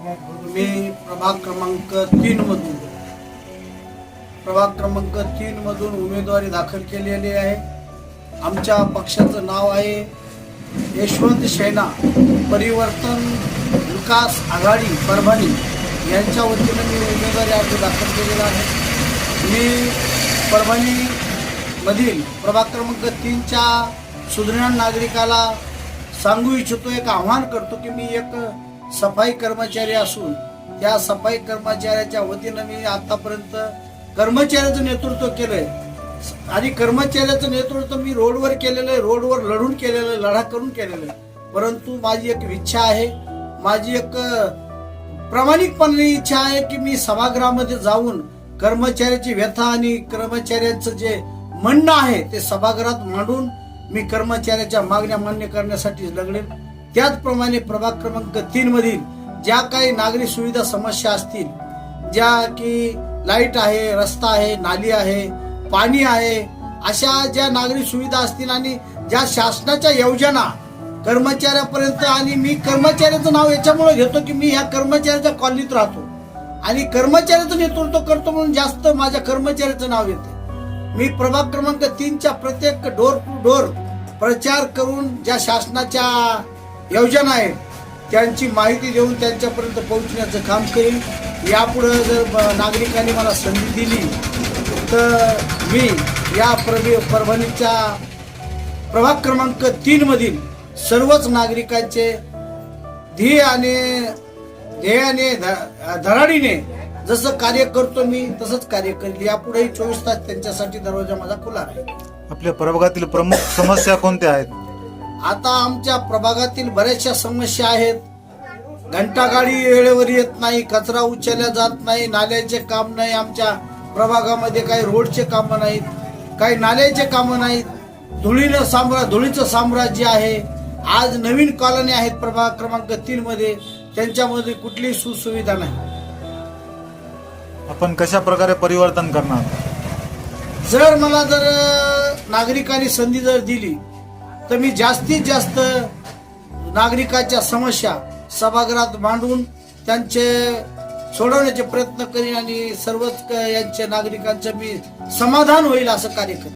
मी प्रभाग क्रमांक तीन मधून प्रभाग क्रमांक तीन मधून उमेदवारी दाखल केलेली आहे. आमच्या पक्षाचं नाव आहे यशवंत सेना परिवर्तन विकास आघाडी परभणी. यांच्या वतीनं मी उमेदवारी अर्ज दाखल केलेला आहे. मी परभणीमधील प्रभाग क्रमांक तीनच्या सुदृढ नागरिकाला सांगू इच्छितो एक आव्हान करतो की मी एक सफाई कर्मचारी असून त्या सफाई कर्मचाऱ्याच्या वतीनं मी आतापर्यंत कर्मचाऱ्याचं नेतृत्व केलंय. आणि कर्मचाऱ्याचं नेतृत्व मी रोडवर केलेलं आहे रोडवर लढून केलेलं आहे लढा करून केलेलं आहे. परंतु माझी एक इच्छा आहे माझी एक प्रामाणिकपणे इच्छा आहे की मी सभागृहामध्ये जाऊन कर्मचाऱ्याची व्यथा आणि कर्मचाऱ्यांचं जे म्हणणं आहे ते सभागृहात मांडून मी कर्मचाऱ्याच्या मागण्या मान्य करण्यासाठी लढेल. त्याचप्रमाणे प्रभाग क्रमांक तीन मधील ज्या काही नागरी सुविधा समस्या असतील ज्या की लाइट आहे रस्ता आहे नाली आहे पाणी आहे अशा ज्या नागरी सुविधा असतील आणि ज्या शासनाच्या योजना कर्मचाऱ्यापर्यंत आणि मी कर्मचाऱ्याचं नाव याच्यामुळे घेतो की मी ह्या कर्मचाऱ्याच्या कॉलनीत राहतो. आणि कर्मचाऱ्याचं नेतृत्व करतो म्हणून जास्त माझ्या कर्मचाऱ्याचं नाव येते. मी प्रभाग क्रमांक तीनच्या प्रत्येक डोर टू डोर प्रचार करून ज्या शासनाच्या योजना आहेत त्यांची माहिती देऊन त्यांच्यापर्यंत पोहोचण्याचं काम करेन. यापुढं जर नागरिकांनी मला संधी दिली तर मी या प्रभे परभणीच्या प्रभाग क्रमांक तीनमधील सर्वच नागरिकांचे ध्येय आणि ध्येयाने ध- धडाडीने जसं कार्य करतो मी तसंच कार्य करेल यापुढेही चोवीस तास त्यांच्यासाठी दरवाजा माझा खुला राहील. आपल्या प्रभागातील प्रमुख समस्या कोणत्या आहेत? आता आमच्या प्रभागातील बऱ्याचशा समस्या आहेत. घंटागाडी वेळेवर येत नाही कचरा उचलला जात नाही नाल्याचे काम नाही आमच्या प्रभागामध्ये काही रोडचे कामं नाहीत काही नाल्याचे कामं नाहीत. धुळीनं साम्रा धुळीचं साम्राज्य आहे. आज नवीन कॉलनी आहेत प्रभाग क्रमांक तीन मध्ये. त्यांच्यामध्ये कुठलीही सुसुविधा नाही. आपण कशा प्रकारे परिवर्तन करणार? जर मला जर नागरिकांनी संधी जर दिली तर मी जास्तीत जास्त नागरिकांच्या समस्या सभागृहात मांडून त्यांचे सोडवण्याचे प्रयत्न करीन आणि सर्वच क- यांच्या नागरिकांचं मी समाधान होईल असं कार्य करेन.